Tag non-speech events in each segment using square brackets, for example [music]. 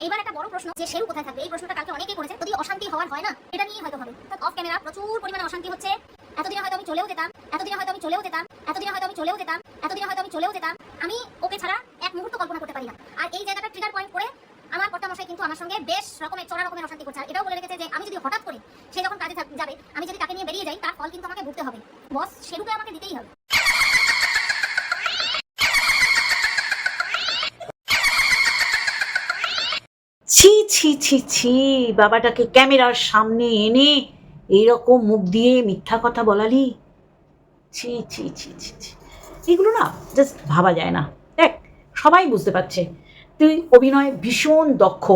এইবার একটা বড় প্রশ্ন, যে সেও কোথায় থাকবে? এই প্রশ্নটা কালকে অনেকেই করেছে যদি অশান্তি হওয়ার হয় না, এটা নিয়ে হয়তো হবে অফ ক্যামেরা প্রচুর পরিমাণে অশান্তি হচ্ছে। এতদিনে হয়তো আমি চলেও যেতাম, এতদিনে হয়তো আমি চলেও যেতাম, এতদিনে হয়তো আমি চলেও যেতাম, এতদিনে হয়তো আমি চলেও যেতাম। আমি ওকে ছাড়া এক মুহূর্ত কল্পনা করতে পারি না। আর এই জায়গাটা ট্রিগার পয়েন্ট করে আমার কর্তামশাই কিন্তু আমার সঙ্গে বেশ রকমের, চড়া রকমের অশান্তি করছে। আর এটাও বলে রেখেছে যে, আমি যদি হঠাৎ করে সে যখন কাজে থাক- যাবে আমি যদি তাকে নিয়ে বেরিয়ে যাই তার ফল কিন্তু আমাকে ভুগতে হবে বস সেরুকে আমাকে দিতেই হবে ছি ছি ছি, বাবাটাকে ক্যামেরার সামনে এনে এইরকম মুখ দিয়ে মিথ্যা কথা বলালি? ছি ছি ছি ছি ছি। এগুলো না জাস্ট ভাবা যায় না। দেখ, সবাই বুঝতে পারছে, তুই অভিনয় ভীষণ দক্ষ।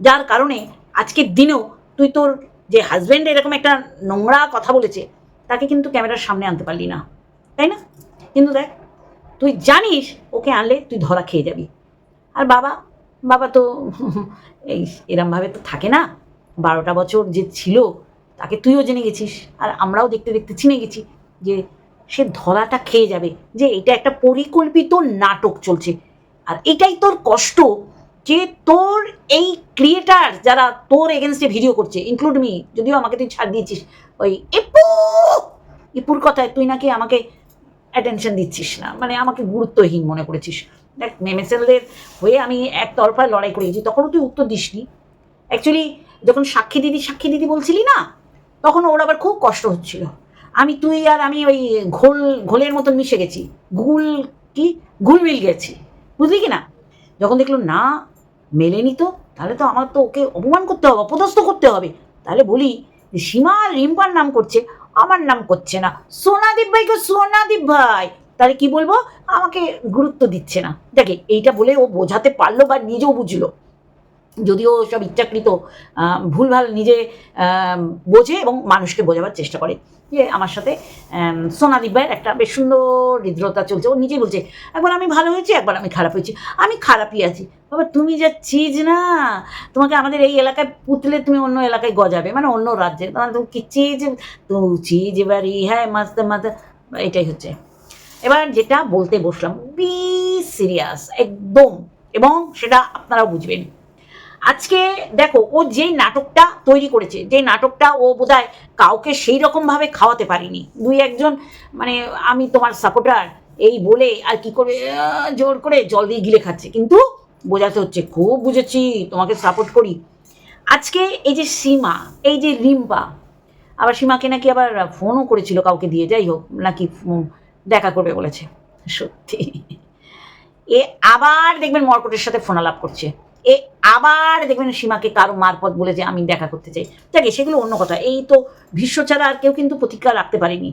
যার কারণে আজকের দিনেও তুই তোর যে হাজব্যান্ড এরকম একটা নোংরা কথা বলেছে, তাকে কিন্তু ক্যামেরার সামনে আনতে পারলি না। তাই না? কিন্তু দেখ, তুই জানিস ওকে আনলে তুই ধরা খেয়ে যাবি। আর বাবা বাবা তো এই এরমভাবে তো থাকে না। বারোটা বছর যে ছিল, তাকে তুইও জেনে গেছিস। আর আমরাও দেখতে দেখতে চিনে গেছি যে সে ধরাটা খেয়ে যাবে। যে এটা একটা পরিকল্পিত নাটক চলছে। আর এটাই তোর কষ্ট যে তোর এই ক্রিয়েটার যারা তোর এগেনস্টে ভিডিও করছে ইনক্লুড মি যদিও আমাকে তুই ছাড় দিয়েছিস। ওই ইপু ইপুর কথায় তুই নাকি আমাকে অ্যাটেনশন দিচ্ছিস না। মানে আমাকে গুরুত্বহীন মনে করেছিস। দেখ মেমেসেলদের হয়ে আমি এক একতরফা লড়াই করে গেছি, তখনও তুই উত্তর দিসনি। অ্যাকচুয়ালি যখন সাক্ষী দিদি সাক্ষী দিদি বলছিলি না, তখন ওর আবার খুব কষ্ট হচ্ছিল। আমি তুই আর আমি ওই ঘোল, ঘোলের মতন মিশে গেছি। গুল কি? ঘুলমিল গেছি। বুঝলি কি না? যখন দেখল না, মেলেনি তো, তাহলে তো আমার তো ওকে অপমান করতে হবে, অপদস্থ করতে হবে। তাহলে বলি সীমা রিম্পার নাম করছে, আমার নাম করছে না। সোনাদীপ ভাইকে সোনাদীপ ভাই! তাহলে কি বলব? আমাকে গুরুত্ব দিচ্ছে না। দেখে, এইটা বলে ও বোঝাতে পারল বা নিজেও বুঝলো। যদিও সব ইচ্ছাকৃত ভুলভাল নিজে বোঝে এবং মানুষকে বোঝাবার চেষ্টা করে। যে আমার সাথে সোনাদীপ ভাইয়ের একটা বেশ সুন্দর হৃদ্রতা চলছে। ও নিজেই বলছে, একবার আমি ভালো হয়েছি, একবার আমি খারাপ হয়েছি। আমি খারাপই আছি। বাবা, তুমি যা চিজ না। তোমাকে আমাদের এই এলাকায় পুতলে তুমি অন্য এলাকায় গজাবে মানে অন্য রাজ্যে। মানে তুমি কি চিজ, তো চিজ এবারই হ্যাঁ মাস্তে মাস্তে। এটাই হচ্ছে। এবার যেটা বলতে বসলাম বি সিরিয়াস একদম। এবং সেটা আপনারাও বুঝবেন। আজকে দেখো, ও যেই নাটকটা তৈরি করেছে যে নাটকটা ও বোধহয় কাউকে সেই রকমভাবে খাওয়াতে পারিনি। দুই একজন মানে আমি তোমার সাপোর্টার এই বলে আর কি করে, জোর করে জল দিয়ে গিলে খাচ্ছে। কিন্তু বোঝাতে হচ্ছে, খুব বুঝেছি, তোমাকে সাপোর্ট করি। আজকে এই যে সীমা, এই যে রিম্পা, আবার সীমাকে নাকি আবার ফোনও করেছিল কাউকে দিয়ে, যাই হোক, নাকি দেখা করবে বলেছে। সত্যি। এ আবার দেখবেন মর্কটের সাথে ফোন আলাপ করছে। এ আবার দেখবেন সীমাকে কারও মারপথ বলে যে আমি দেখা করতে চাই। দেখে, সেগুলো অন্য কথা। এই তো ভীষ্ম ছাড়া আর কেউ কিন্তু প্রতিজ্ঞা রাখতে পারেনি।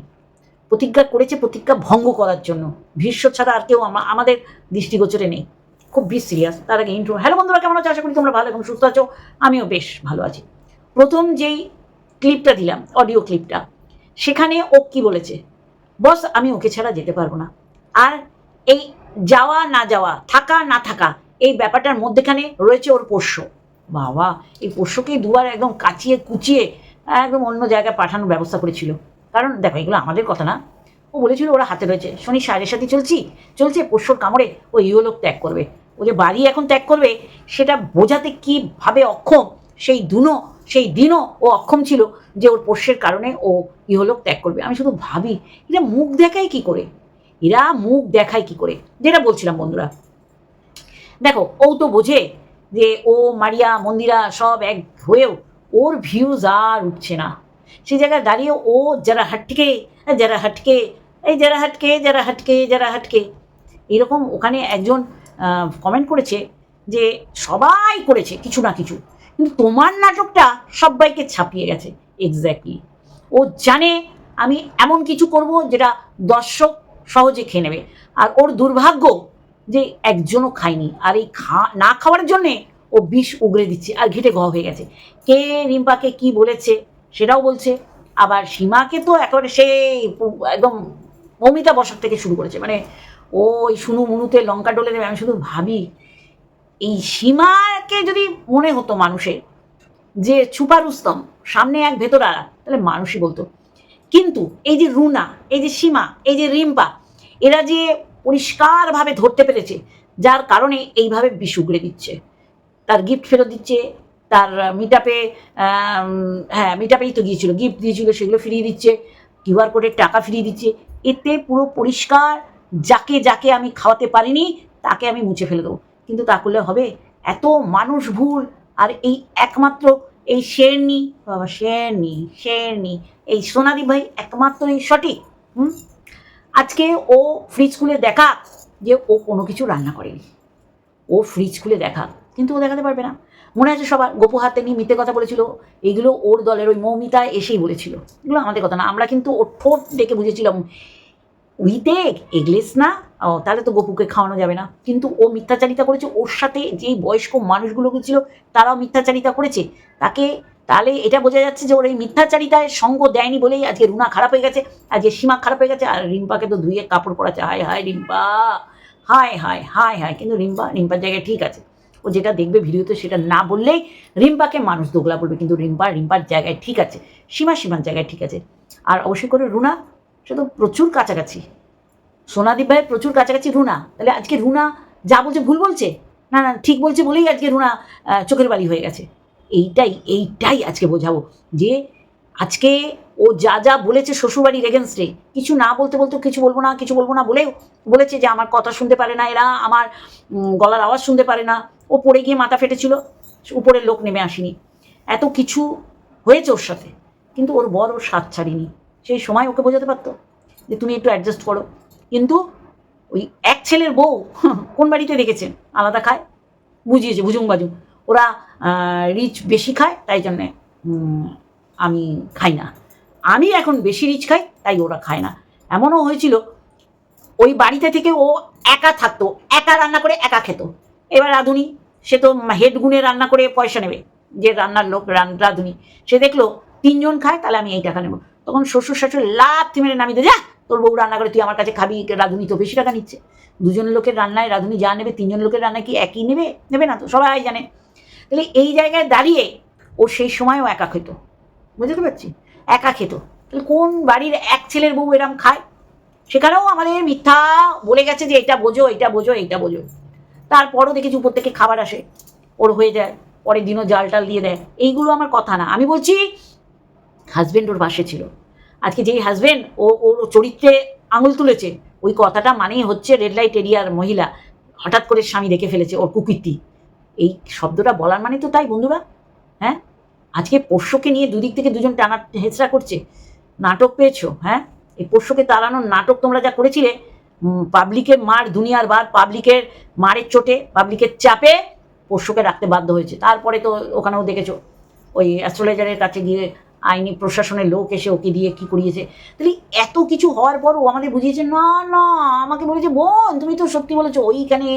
প্রতিজ্ঞা করেছে, প্রতিজ্ঞা ভঙ্গ করার জন্য। ভীষ্ম ছাড়া আর কেউ আমা- আমাদের দৃষ্টিগোচরে নেই। খুব বেশ সিরিয়াস তার আগে ইন্ট্রো হ্যালো বন্ধুরা, কেমন আছো? আশা করি তোমরা ভালো এবং সুস্থ আছো। আমিও বেশ ভালো আছি। প্রথম যেই ক্লিপটা দিলাম অডিও ক্লিপটা সেখানে ও কি বলেছে? বস, আমি ওকে ছাড়া যেতে পারব না। আর এই যাওয়া না যাওয়া, থাকা না থাকা, এই ব্যাপারটার মধ্যেখানে রয়েছে ওর পোষ্য। বাবা, এই পোষ্যকেই দুবার একদম কাচিয়ে কুচিয়ে একদম অন্য জায়গায় পাঠানোর ব্যবস্থা করেছিল। কারণ দেখো, এগুলো আমাদের কথা না। ও বলেছিল ওরা হাতে রয়েছে। শনি সাড়ে সাথে চলছি। চলছে, পোষ্যর কামড়ে ও ইহলোক ত্যাগ করবে। ও যে বাড়ি এখন ত্যাগ করবে, সেটা বোঝাতে কীভাবে অক্ষম, সেই দুনো সেই দিনও ও অক্ষম ছিল যে ওর পোষ্যের কারণে ও ইহলোক ত্যাগ করবে। আমি শুধু ভাবি, এরা মুখ দেখায় কি করে? এরা মুখ দেখায় কি করে? যেটা বলছিলাম বন্ধুরা। দেখো, ও তো বোঝে যে ও, মারিয়া, মন্দিরা সব এক হয়েও ওর ভিউজ আর উঠছে না। সেই জায়গায় দাঁড়িয়ে ও যারা হাটকে যারা হাটকে, এই যারা হাটকে যারা হাটকে যারা হাটকে। এরকম ওখানে একজন কমেন্ট করেছে যে সবাই করেছে, কিছু না কিছু। কিন্তু তোমার নাটকটা সবাইকে ছাপিয়ে গেছে এক্স্যাক্টলি ও জানে আমি এমন কিছু করব যেটা দর্শক সহজে খেয়ে নেবে। আর ওর দুর্ভাগ্য যে একজনও খায়নি, আর এই খা, না খাওয়ার জন্যে ও বিষ উগড়ে দিচ্ছে আর ঘেটে ঘ হয়ে গেছে। কে রিম্পাকে কি বলেছে সেটাও বলছে, আবার সীমাকে তো একেবারে সেই একদম মমিতা বসাক থেকে শুরু করেছে। মানে ওই শুনু মুনুতে লঙ্কা ডলে দেবে, আমি শুধু ভাবি এই সীমাকে যদি মনে হতো মানুষের, যে ছুপা রুস্তম সামনে এক ভেতর তাহলে মানুষই বলতো। কিন্তু এই যে রুনা, এই যে সীমা, এই যে রিম্পা, এরা যে পরিষ্কারভাবে ধরতে পেরেছে, যার কারণে এইভাবে বিষ দিচ্ছে। তার গিফট ফেরত দিচ্ছে, তার মিট আপে হ্যাঁ মিট আপেই তো গিয়েছিল গিফট দিয়েছিল, সেগুলো ফিরিয়ে দিচ্ছে কিউআর কোডের টাকা ফিরিয়ে দিচ্ছে। এতে পুরো পরিষ্কার, যাকে যাকে আমি খাওয়াতে পারিনি, তাকে আমি মুছে ফেলে দেবো। কিন্তু তা করলে হবে? এত মানুষ ভুল। আর এই একমাত্র এই শেরনি, বাবা শেরনি শেরনি, এই সোনাদি ভাই একমাত্র এই সঠিক, হুম? আজকে ও ফ্রিজ খুলে দেখা যে ও কোনো কিছু রান্না করেনি। ও ফ্রিজ খুলে দেখা, কিন্তু ও দেখাতে পারবে না। মনে আছে সবার? গোপু হাতে নিয়ে মিথ্যে কথা বলেছিল। এগুলো ওর দলের ওই মৌমিতা এসেই বলেছিল। এগুলো আমাদের কথা না, আমরা কিন্তু ওর ঠোঁট দেখে বুঝেছিলাম। উইতে এগলেস না ও, তাহলে তো গপুকে খাওয়ানো যাবে না। কিন্তু ও মিথ্যাচারিতা করেছে, ওর সাথে যেই বয়স্ক মানুষগুলো ছিল, তারাও মিথ্যাচারিতা করেছে। তাকে, তাহলে এটা বোঝা যাচ্ছে যে ওর এই মিথ্যাচারিতায় সঙ্গ দেয়নি বলেই আজকে রুনা খারাপ হয়ে গেছে, আজকে সীমা খারাপ হয়ে গেছে, আর রিম্পাকে তো ধুয়ে কাপড় পরাচ্ছে। হায় হায় রিম্পা, হায় হায় হায় হায়, কিন্তু রিম্পা, রিম্পার জায়গায় ঠিক আছে। ও যেটা দেখবে ভিডিওতে সেটা না বললেই রিম্পাকে মানুষ দোগলা বলবে, কিন্তু রিম্পা, রিম্পার জায়গায় ঠিক আছে, সীমা সীমার জায়গায় ঠিক আছে। আর অবশ্যই করে রুনা, সে তো প্রচুর কাছাকাছি। সোনাদীপ ভাইয়ের প্রচুর কাছাকাছি রুনা। তাহলে আজকে রুনা যা বলছে ভুল বলছে? না না, ঠিক বলছে বলেই আজকে রুনা চোখের বালি হয়ে গেছে। এইটাই এইটাই আজকে বোঝাবো যে আজকে ও যা যা বলেছে শ্বশুরবাড়ির এগেনস্টে কিছু না বলতে বলতে কিছু বলব না, কিছু বলব না বলেও বলেছে যে আমার কথা শুনতে পারে না, এরা আমার গলার আওয়াজ শুনতে পারে না। ও পড়ে গিয়ে মাথা ফেটেছিল উপরের লোক নেমে আসেনি। এত কিছু হয়েছে ওর সাথে, কিন্তু ওর বর ওর সাথ ছাড়িনি। সেই সময় ওকে বোঝাতে পারতো যে তুমি একটু অ্যাডজাস্ট করো। কিন্তু ওই এক ছেলের বউ কোন বাড়িতে দেখেছেন আলাদা খায়? বুঝিয়েছে বুঝুং বাজুং। ওরা রিচ বেশি খায়, তাই জন্যে আমি খাই না। আমি এখন বেশি রিচ খাই, তাই ওরা খায় না। এমনও হয়েছিল, ওই বাড়িতে থেকে ও একা থাকতো, একা রান্না করে একা খেত। এবার রাঁধুনি, সে তো হেড গুনে রান্না করে পয়সা নেবে, যে রান্নার লোক রাঁধুনি। সে দেখল, তিনজন খায়, তাহলে আমি এই টাকা নেব। তখন শ্বশুর শাশুড়ি লাভ মেরে নামিয়ে দে যা তোর বউ রান্না করে, তুই আমার কাছে খাবি রাঁধুনি তো বেশি টাকা নিচ্ছে। দুজন লোকের রান্নায় রাঁধুনি যা নেবে তিনজন লোকের রান্নায় কি একই নেবে? নেবে না তো? সবাই জানে। তাহলে এই জায়গায় দাঁড়িয়ে ও সেই সময়ও একা খেত। বুঝতে পারছি? একা খেত। তাহলে কোন বাড়ির এক ছেলের বউ এরম খায়? সেখানেও আমাদের মিথ্যা বলে গেছে যে এটা বোঝো এটা বোঝো, এইটা বোঝো। তারপরও দেখেছি উপর থেকে খাবার আসে। ওর হয়ে যায়। পরের দিনও জাল টাল দিয়ে দেয়। এইগুলো আমার কথা না। আমি বলছি হাজবেন্ড ওর পাশে ছিল। আজকে যেই হাজবেন্ড ও ওর চরিত্রে আঙুল তুলেছে, ওই কথাটা মানেই হচ্ছে রেড লাইট এরিয়ার মহিলা হঠাৎ করে স্বামী দেখে ফেলেছে ওর কুকীর্তি এই শব্দটা বলার মানে তো তাই বন্ধুরা হ্যাঁ? আজকে পোষ্যকে নিয়ে দুদিক থেকে দুজন টানা হেঁচড়া করছে, নাটক পেয়েছ হ্যাঁ? এই পোষ্যকে তাড়ানোর নাটক তোমরা যা করেছিলে পাবলিকের মার দুনিয়ার বার পাবলিকের মারের চোটে পাবলিকের চাপে পোষ্যকে রাখতে বাধ্য হয়েছে। তারপরে তো ওখানেও দেখেছ, ওই অ্যাস্ট্রোলজারের কাছে গিয়ে আইনি প্রশাসনের লোক এসে ওকে দিয়ে কি করিয়েছে? তাহলে এত কিছু হওয়ার পর ও আমাদের বুঝিয়েছে, না না, আমাকে বলেছে, বোন, তুমি তো সত্যি বলেছ, ওইখানে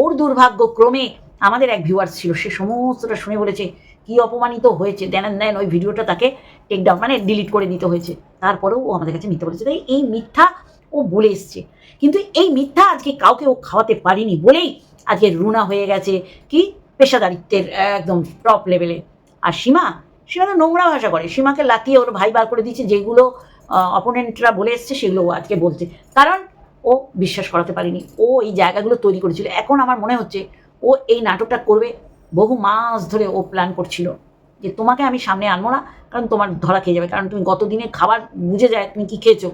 ওর দুর্ভাগ্য ক্রমে আমাদের এক ভিউয়ার্স ছিল, সে সমস্তটা শুনে বলেছে, কি অপমানিত হয়েছে? দেন দেন ওই ভিডিওটা তাকে টেক ডাউন মানে ডিলিট করে দিতে হয়েছে। তারপরেও ও আমাদের কাছে মিথ্যা বলেছে। তাই এই মিথ্যা ও বলে এসছে। কিন্তু এই মিথ্যা আজকে কাউকে ও খাওয়াতে পারিনি বলেই আজকে রুনা হয়ে গেছে কি? পেশাদারিত্বের একদম টপ লেভেলে আর সীমা সীমা তো নোংরা ভাষা করে। সীমাকে লাতিয়ে ওর ভাই বার করে দিচ্ছে যেগুলো অপোনেন্টরা বলে এসছে, সেগুলো ও আজকে বলছে। কারণ ও বিশ্বাস করাতে পারেনি। ও এই জায়গাগুলো তৈরি করেছিল। এখন আমার মনে হচ্ছে ও এই নাটকটা করবে বহু মাস ধরে ও প্ল্যান করছিল যে তোমাকে আমি সামনে আনব না, কারণ তোমার ধরা খেয়ে যাবে। কারণ তুমি গত দিনে খাবার বুঝে যায় তুমি কি খেয়েছো।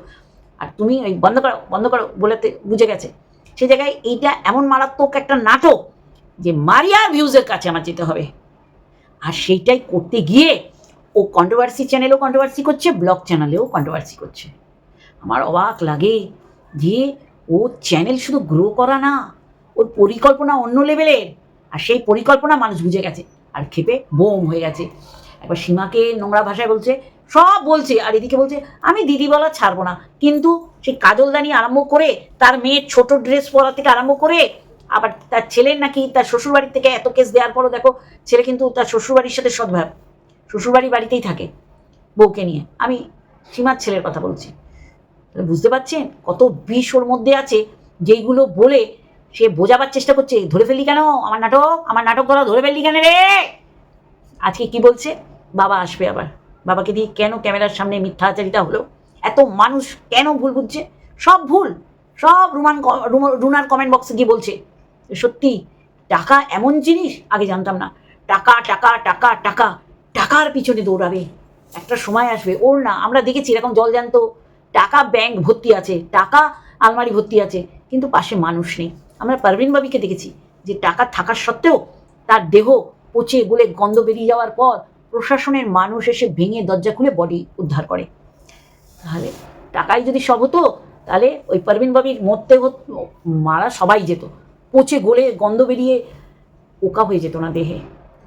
আর তুমি ওই বন্ধ করো বন্ধ করো বলেতে বুঝে গেছে। সেই জায়গায় এইটা এমন মারাত্মক একটা নাটক যে মারিয়া ভিউজের কাছে আমার যেতে হবে। আর সেইটাই করতে গিয়ে ও কন্ট্রোভার্সি চ্যানেলেও কন্ট্রোভার্সি করছে ব্লগ চ্যানেলেও কন্ট্রোভার্সি করছে। আমার অবাক লাগে যে ও চ্যানেল শুধু গ্রো করা না, ওর পরিকল্পনা অন্য লেভেলের আর সেই পরিকল্পনা মানুষ বুঝে গেছে, আর খেপে বোম হয়ে গেছে। একবার সীমাকে নোংরা ভাষায় বলছে, সব বলছে, আর এদিকে বলছে, আমি দিদি বলা ছাড়বো না। কিন্তু সেই কাজলদানি আরম্ভ করে, তার মেয়ের ছোট ড্রেস পরা থেকে আরম্ভ করে আবার তার ছেলের নাকি তার শ্বশুরবাড়ির থেকে এত কেস দেওয়ার পরও দেখো, ছেলে কিন্তু তার শ্বশুরবাড়ির সাথে সদ্ভাব। শ্বশুরবাড়ি বাড়িতেই থাকে বউকে নিয়ে। আমি সীমার ছেলের কথা বলছি। বুঝতে পারছেন কত বিষ ওর মধ্যে আছে, যেইগুলো বলে সে বোঝাবার চেষ্টা করছে, ধরে ফেললি কেন? আমার নাটক? আমার নাটক করা ধরে ফেললি কেন রে? আজকে কি বলছে? বাবা আসবে আবার। বাবাকে দিয়ে কেন ক্যামেরার সামনে মিথ্যাচারিতা হলো? এত মানুষ কেন ভুল বুঝছে? সব ভুল। সব রুমান রুম- রুনার কমেন্ট বক্সে গিয়ে বলছে। সত্যি, টাকা এমন জিনিস? আগে জানতাম না। টাকা টাকা টাকা টাকা, টাকার পিছনে দৌড়াবে। একটা সময় আসবে। ওর না, আমরা দেখেছি এরকম জল জ্যান্ত। টাকা ব্যাংক ভর্তি আছে, টাকা আলমারি ভর্তি আছে, কিন্তু পাশে মানুষ নেই। আমরা পারভিন বাবিকে দেখেছি যে টাকা থাকার সত্ত্বেও তার দেহ পচে গলে গন্ধ বেরিয়ে যাওয়ার পর প্রশাসনের মানুষ এসে ভেঙে দরজা খুলে বডি উদ্ধার করে। তাহলে টাকাই যদি সব হতো, তাহলে ওই পারভিন বাবির মরতে মারা সবাই যেত। পচে গলে গন্ধ বেরিয়ে পোকা হয়ে যেত না দেহে।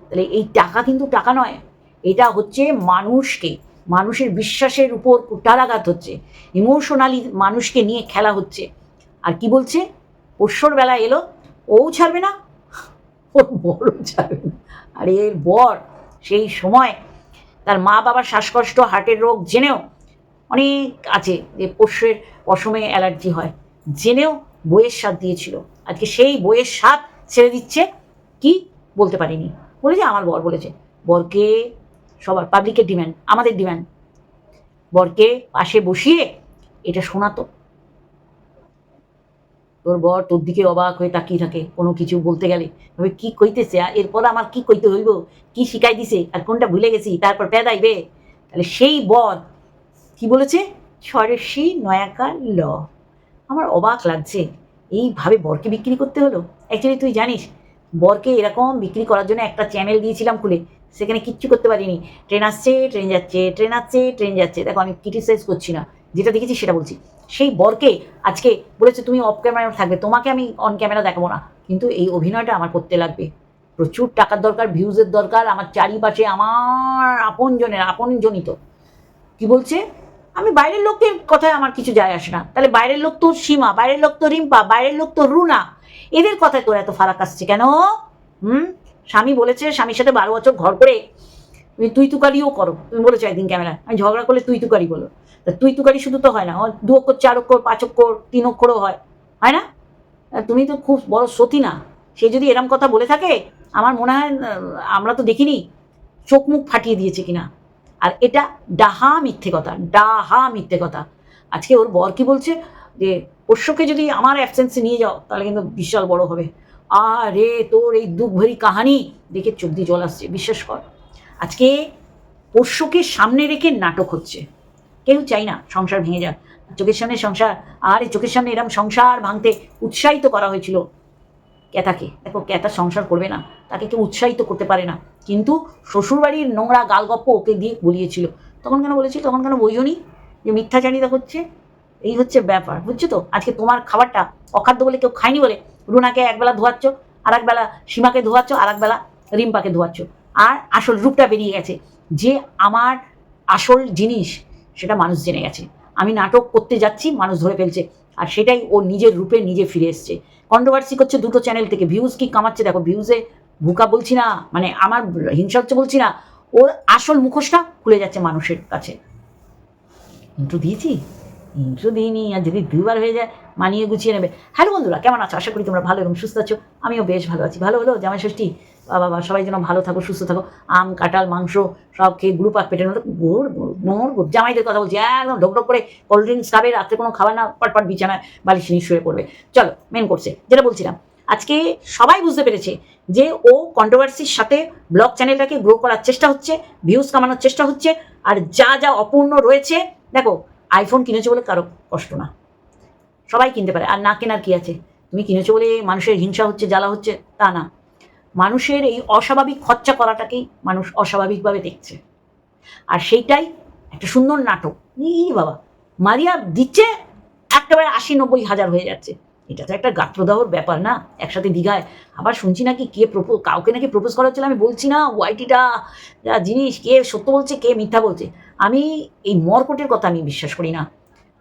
তাহলে এই টাকা কিন্তু টাকা নয়, এটা হচ্ছে মানুষকে, মানুষের বিশ্বাসের উপর কুটারাঘাত হচ্ছে ইমোশনালি মানুষকে নিয়ে খেলা হচ্ছে। আর কি বলছে? পরশুর বেলা এলো, ও ছাড়বে না, ওর বড় ছাড়বে না। আর এর বর, সেই সময় তার মা বাবার শ্বাসকষ্ট, হার্টের রোগ জেনেও অনেক আছে যে পোষ্যের পশমে অ্যালার্জি হয়, জেনেও বইয়ের স্বাদ দিয়েছিল। আজকে সেই বইয়ের স্বাদ ছেড়ে দিচ্ছে। কি? বলতে পারিনি। বলেছে, আমার বর বলেছে, বরকে সবার পাবলিকের ডিম্যান্ড আমাদের ডিম্যান্ড বরকে পাশে বসিয়ে এটা শোনাতো তোর বর তোর দিকে অবাক হয়ে তাকিয়ে থাকে, কোনো কিছু বলতে গেলে। তবে কি কইতেছে আর এরপর আমার কি কইতে হইব? কি শিখাই দিছে? আর কোনটা ভুলে গেছি? তারপর পেদাইবে তাহলে সেই বর কি বলেছে? ছড়সি নয়াকার ল। আমার অবাক লাগছে। এইভাবে বরকে বিক্রি করতে হলো? অ্যাকচুয়ালি তুই জানিস, বরকে এরকম বিক্রি করার জন্য একটা চ্যানেল দিয়েছিলাম খুলে। সেখানে কিচ্ছু করতে পারিনি। ট্রেন আসছে ট্রেন যাচ্ছে ট্রেন আসছে ট্রেন যাচ্ছে। দেখো, আমি ক্রিটিসাইজ করছি না। যেটা দেখেছি সেটা বলছি। সেই বরকে আজকে বলেছে, তুমি অফ ক্যামেরা থাকবে। তোমাকে আমি অন ক্যামেরা দেখাবো না। কিন্তু এই অভিনয়টা আমার করতে লাগবে। প্রচুর টাকার দরকার ভিউজের দরকার। আমার চারিপাশে আমার আপনজনের, আপনজনিত। কি বলছে? আমি বাইরের লোককে কথায় আমার কিছু যায় আসে না। তাহলে বাইরের লোক তো সীমা, বাইরের লোক তো রিম্পা, বাইরের লোক তো রুনা। এদের কথায় তোর এত ফারাক আসছে কেন? হুম? স্বামী বলেছে, স্বামীর সাথে বারো বছর ঘর করে তুই তুকারিও করো। তুমি বলেছ একদিন ক্যামেরা আমি ঝগড়া করলে তুই তুকারি বলো। তা তুই তুকারি শুধু তো হয় না দু অক্ষর, চার অক্ষর, পাঁচ অক্ষর, তিন অক্ষরও হয়। হয় না? তুমি তো খুব বড় সতী না। সে যদি এরম কথা বলে থাকে, আমার মনে হয় আমরা তো দেখিনি, চোখ মুখ ফাটিয়ে দিয়েছে কিনা। আর এটা ডাহা মিথ্যে কথা, ডাহা মিথ্যে কথা। আজকে ওর বর কি বলছে? যে, পোষ্যকে যদি আমার অ্যাবসেন্সে নিয়ে যাও, তাহলে কিন্তু বিশাল বড় হবে। আরে, তোর এই দুঃখ ভরি কাহানি? দেখে চোখ দিয়ে জল আসছে, বিশ্বাস কর। আজকে পোষ্যকে সামনে রেখে নাটক হচ্ছে। কেউ চাই না সংসার ভেঙে যাক। চোখের সামনে সংসার, আর এই চোখের সামনে এরম সংসার ভাঙতে উৎসাহিত করা হয়েছিল। ক্যাতাকে দেখো ক্যাতা সংসার করবে না? তাকে কেউ উৎসাহিত করতে পারে না। কিন্তু শ্বশুরবাড়ির নোংরা গালগপ্প ওকে দিয়ে বলিয়েছিল। তখন কেন বলেছি তখন কেন বইজনি যে মিথ্যাচারিতা হচ্ছে? এই হচ্ছে ব্যাপার, বুঝছ তো? আজকে তোমার খাবারটা অখাদ্য বলে কেউ খায়নি বলে রুনাকে একবেলা ধোয়াচ্ছ আর একবেলা সীমাকে ধোয়াচ্ছ আর একবেলা রিম্পাকে ধোয়াচ্ছ। আর আসল রূপটা বেরিয়ে গেছে। যে আমার আসল জিনিস, সেটা মানুষ জেনে গেছে। আমি নাটক করতে যাচ্ছি, মানুষ ধরে ফেলছে। আর সেটাই ও নিজের রূপে নিজে ফিরে এসছে। কন্ট্রোভার্সি করছে দুটো চ্যানেল থেকে ভিউজ কি কামাচ্ছে? দেখো ভিউজে ভুকা বলছি না মানে আমার হিংসা হচ্ছে বলছি না, ওর আসল মুখোশটা খুলে যাচ্ছে মানুষের কাছে। ইন্ট্রো দিয়েছি? ইন্ট্রো দিইনি, আর যদি দুবার হয়ে যায়, মানিয়ে গুছিয়ে নেবে। হ্যালো বন্ধুরা, কেমন আছো? আশা করি তোমরা ভালো এবং সুস্থ আছো। আমিও বেশ ভালো আছি। ভালো হলো? জামাই ষষ্ঠী? বাবা সবাই যেন ভালো থাকো, সুস্থ থাকো। আম, কাঁঠাল, মাংস, সব খেয়ে গুরু পাক পেটের মতো গোড় গোড় গোড় জামাইদের কথা বলছি, একদম ঢোক করে কোল্ড ড্রিঙ্কস খাবে, রাত্রে কোনো খাবার না পটপট বিছানায় বালিশ নিয়ে শুয়ে পড়বে। চলো মেন করছে যেটা বলছিলাম, আজকে সবাই বুঝতে পেরেছে যে ও কন্ট্রোভার্সির সাথে ব্লগ চ্যানেলটাকে গ্রো করার চেষ্টা হচ্ছে ভিউজ কামানোর চেষ্টা হচ্ছে, আর যা যা অপূর্ণ রয়েছে, দেখো আইফোন কিনেছো বলে কারও কষ্ট না। সবাই কিনতে পারে, আর না কেনার কি আছে? তুমি কিনেছো বলে মানুষের হিংসা হচ্ছে, জ্বালা হচ্ছে, তা না। মানুষের এই অস্বাভাবিক খরচা করাটাকেই মানুষ অস্বাভাবিকভাবে দেখছে। আর সেইটাই একটা সুন্দর নাটক। ই বাবা, মারিয়া দিচ্ছে, একেবারে আশি নব্বই হাজার হয়ে যাচ্ছে। এটা তো একটা গাত্রদাহর ব্যাপার না? একসাথে দীঘায়। আবার শুনছি নাকি কে প্রপোজ কাউকে নাকি প্রপোজ করা হচ্ছিল আমি বলছি না। ওয়াইটিটা, যা জিনিস, কে সত্য বলছে, কে মিথ্যা বলছে। আমি এই মর্কটের কথা আমি বিশ্বাস করি না।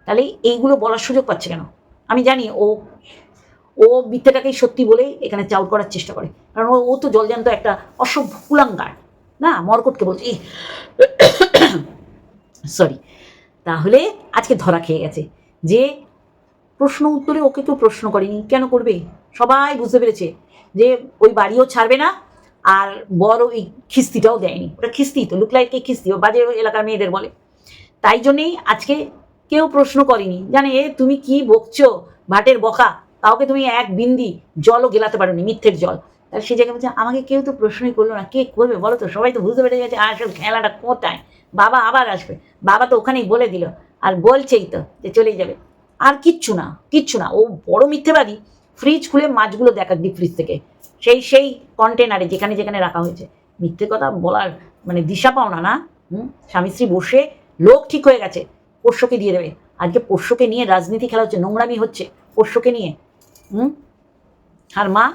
তাহলে এইগুলো বলার সুযোগ পাচ্ছে কেন? আমি জানি ও ও মিথ্যাটাকেই সত্যি বলে এখানে চাউট করার চেষ্টা করে। কারণ ও তো জলজান্ত একটা অসভ্য কুলাঙ্গার, না? মর্কটকে বলছে সরি [coughs] তাহলে আজকে ধরা খেয়ে গেছে যে প্রশ্ন উত্তরে ওকে কেউ প্রশ্ন করেনি। কেন করবে? সবাই বুঝতে পেরেছে যে ওই বাড়িও ছাড়বে না আর বড় ওই খিস্তিটাও দেয়নি। ওটা খিস্তি তো লুক লাইক খিস্তি, ও বাজে এলাকার মেয়েদের বলে। তাই জন্যেই আজকে কেউ প্রশ্ন করেনি। জানে, এ, তুমি কি বকছো? ভাটের বকা? কাউকে তুমি এক বিন্দি জলও গেলাতে পারোনি, মিথ্যের জল। তাহলে সে জায়গায় বলছে, আমাকে কেউ তো প্রশ্নই করল না, কে করবে বলো তো? সবাই তো বুঝতে পেরে গেছে আসল খেলাটা কোথায়? বাবা আবার আসবে। বাবা তো ওখানেই বলে দিল, আর বলছেই তো যে চলেই যাবে। আর কিচ্ছু না কিচ্ছু না। ও বড় মিথ্যেবাদী ফ্রিজ খুলে মাছগুলো দেখা ডিপ ফ্রিজ থেকে। সেই সেই কন্টেনারে যেখানে যেখানে রাখা হয়েছে। মিথ্যে কথা বলার মানে দিশা পাও না না, হুম? স্বামী স্ত্রী বসে লোক ঠিক হয়ে গেছে, পোষ্যকে দিয়ে দেবে। আজকে পোষ্যকে নিয়ে রাজনীতি খেলা হচ্ছে, নোংরামি হচ্ছে পোষ্যকে নিয়ে। হুম? আর মা?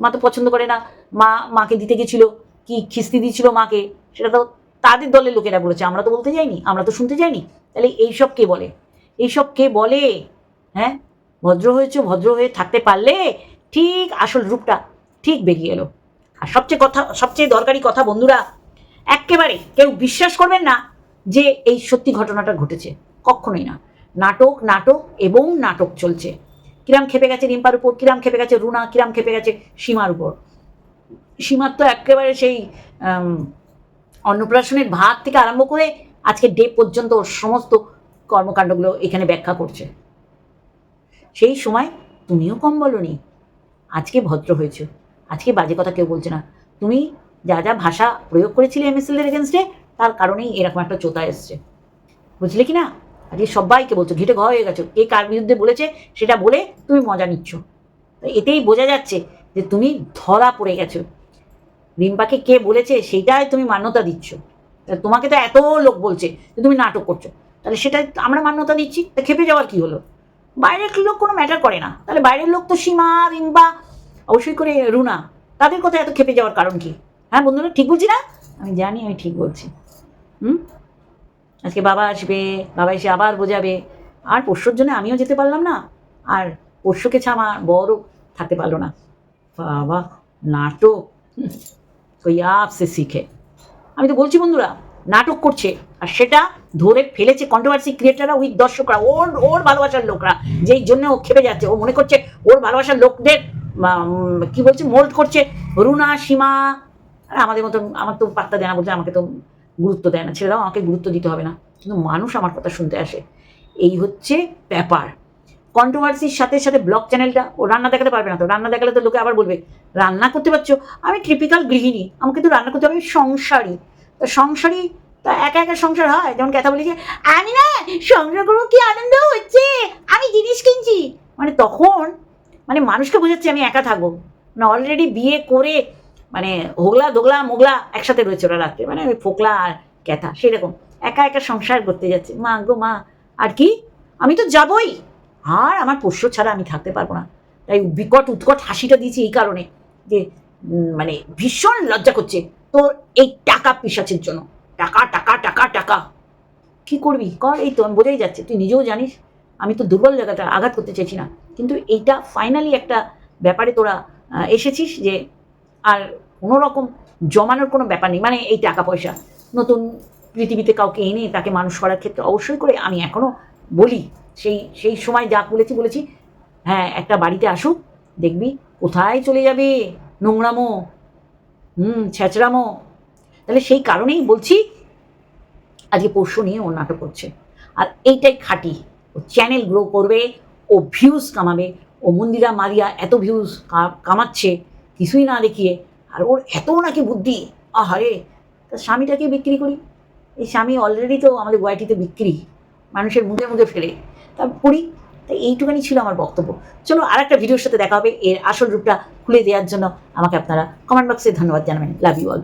মা তো পছন্দ করে না। মা, মাকে দিতে গেছিল। কি খিস্তি দিচ্ছিল মাকে? সেটা তো তাদের দলের লোকেরা বলেছে। আমরা তো বলতে যাইনি। আমরা তো শুনতে যাইনি। তাহলে এইসব কে বলে? এইসব কে বলে? হ্যাঁ? ভদ্র হয়েছে, ভদ্র হয়ে থাকতে পারলে ঠিক আসল রূপটা ঠিক বেরিয়ে এলো। আর সবচেয়ে কথা, সবচেয়ে দরকারি কথা বন্ধুরা একেবারে কেউ বিশ্বাস করবেন না যে এই সত্যি ঘটনাটা ঘটেছে। কখনোই না। নাটক নাটক এবং নাটক চলছে। কিরাম খেপে গেছে রিম্পার উপর, কিরাম খেপে গেছে রুনা, কিরাম খেপে গেছে সীমার উপর। সীমার তো একেবারে সেই অন্নপ্রাশনের ভাত থেকে আরম্ভ করে আজকে ডে পর্যন্ত ওর সমস্ত কর্মকাণ্ডগুলো এখানে ব্যাখ্যা করছে। সেই সময় তুমিও কম বলনি, আজকে ভদ্র হয়েছে। আজকে বাজে কথা কেউ বলছে না। তুমি যা যা ভাষা প্রয়োগ করেছিলে এমএসএলের এগেনস্টে তার কারণেই এরকম একটা চোতা এসছে। বুঝলে কি না আজকে সবাইকে বলছো ঘেটে ঘর হয়ে গেছো। কে কার বিরুদ্ধে বলেছে, সেটা বলে তুমি মজা নিচ্ছ। এতেই বোঝা যাচ্ছে যে তুমি ধরা পড়ে গেছো। রিম্পাকে কে বলেছে সেটাই তুমি মান্যতা দিচ্ছ। তোমাকে তো এত লোক বলছে যে তুমি নাটক করছ। তাহলে সেটা আমরা মান্যতা দিচ্ছি, তা খেপে যাওয়ার কি হলো? বাইরের লোক কোনো ম্যাটার করে না। তাহলে বাইরের লোক তো সীমা, রিম্পা, অবশ্যই করে রুনা, তাদের কথা এত খেপে যাওয়ার কারণ কি? হ্যাঁ বন্ধুরা, ঠিক বলছি না? আমি জানি, আমি ঠিক বলছি। হুম? আজকে বাবা আসবে, বাবা এসে আবার বোঝাবে। আর পোষ্যর জন্য আমিও যেতে পারলাম না। আর পোষ্যকে ছামা বড় থাকতে পারল না। বাবা, নাটক। কই আপসে শিখে। আমি তো বলছি বন্ধুরা, নাটক করছে। আর সেটা ধরে ফেলেছে কন্ট্রোভার্সি ক্রিয়েটাররা উইথ দর্শকরা, ওর ওর ভালোবাসার লোকরা। যেই জন্য ও খেপে যাচ্ছে। ও মনে করছে ওর ভালোবাসার লোকদের কি বলছে মোল্ড করছে। রুনা, সীমা, আর আমাদের মতো আমার তো পাত্তা দেয় না বলছে, আমাকে তো গুরুত্ব দেয় না। ছেড়ে দাও আমাকে গুরুত্ব দিতে হবে না। কিন্তু মানুষ আমার কথা শুনতে আসে। এই হচ্ছে ব্যাপার। কন্ট্রোভার্সির সাথে সাথে ব্লগ চ্যানেলটা, ও রান্না দেখাতে পারবে না তো। রান্না দেখালে তো লোকে আবার বলবে, রান্না করতে পারছ? আমি ট্রিপিক্যাল গৃহিণী। আমাকে তো রান্না করতে হবে সংসারী। তো সংসারী, তা একা একা সংসার হয়? যেমন কথা বলি যে আমি না, সংসার করব, কি আনন্দ হচ্ছে? আমি জিনিস কিনছি। মানে তখন মানে মানুষকে বোঝাচ্ছে আমি একা থাকব। মানে অলরেডি বিয়ে করে মানে হোগলা দোগলা মোগলা একসাথে রয়েছে ওরা রাত্রে মানে ওই ফোকলা আর ক্যাথা, সেরকম। একা একা সংসার করতে যাচ্ছে। মা গো, মা, আর কি? আমি তো যাবই। আর আমার পোষ্য ছাড়া আমি থাকতে পারব না। তাই বিকট উৎকট হাসিটা দিয়েছি এই কারণে যে মানে ভীষণ লজ্জা করছে তোর এই টাকা পিসাচের জন্য। টাকা টাকা টাকা টাকা। কি করবি? কর, এই তো বোঝাই যাচ্ছে। তুই নিজেও জানিস, আমি তো দুর্বল জায়গাটা আঘাত করতে চাইছি না। কিন্তু এইটা ফাইনালি একটা ব্যাপারে তোরা এসেছিস যে আর কোনো রকম জমানোর কোনো ব্যাপার নেই। মানে এই টাকা পয়সা নতুন পৃথিবীতে কাউকে এনে তাকে মানুষ করার ক্ষেত্রে অবশ্যই করে। আমি এখনও বলি, সেই সেই সময় যা বলেছি বলেছি। হ্যাঁ একটা বাড়িতে আসুক, দেখবি কোথায় চলে যাবে, নোংরামো, হুম, ছ্যাচড়ামো। তাহলে সেই কারণেই বলছি, আজকে পরশু নিয়ে ও নাটক করছে। আর এইটাই খাঁটি। ও চ্যানেল গ্রো করবে, ও ভিউজ কামাবে, ও মন্দিরা মারিয়া এত ভিউজ কামাচ্ছে। কিছুই না দেখিয়ে আর ওর এত নাকি বুদ্ধি। আহারে, তা স্বামীটাকে বিক্রি করি? এই স্বামী অলরেডি তো আমাদের গুয়াহাটিতে বিক্রি, মানুষের মুখে মুখে ফেলে। তা করি তাই এইটুকানি ছিল আমার বক্তব্য। চলো আর একটা ভিডিওর সাথে দেখা হবে, এর আসল রূপটা খুলে দেওয়ার জন্য আমাকে আপনারা কমেন্ট বক্সে ধন্যবাদ জানাবেন। Love you all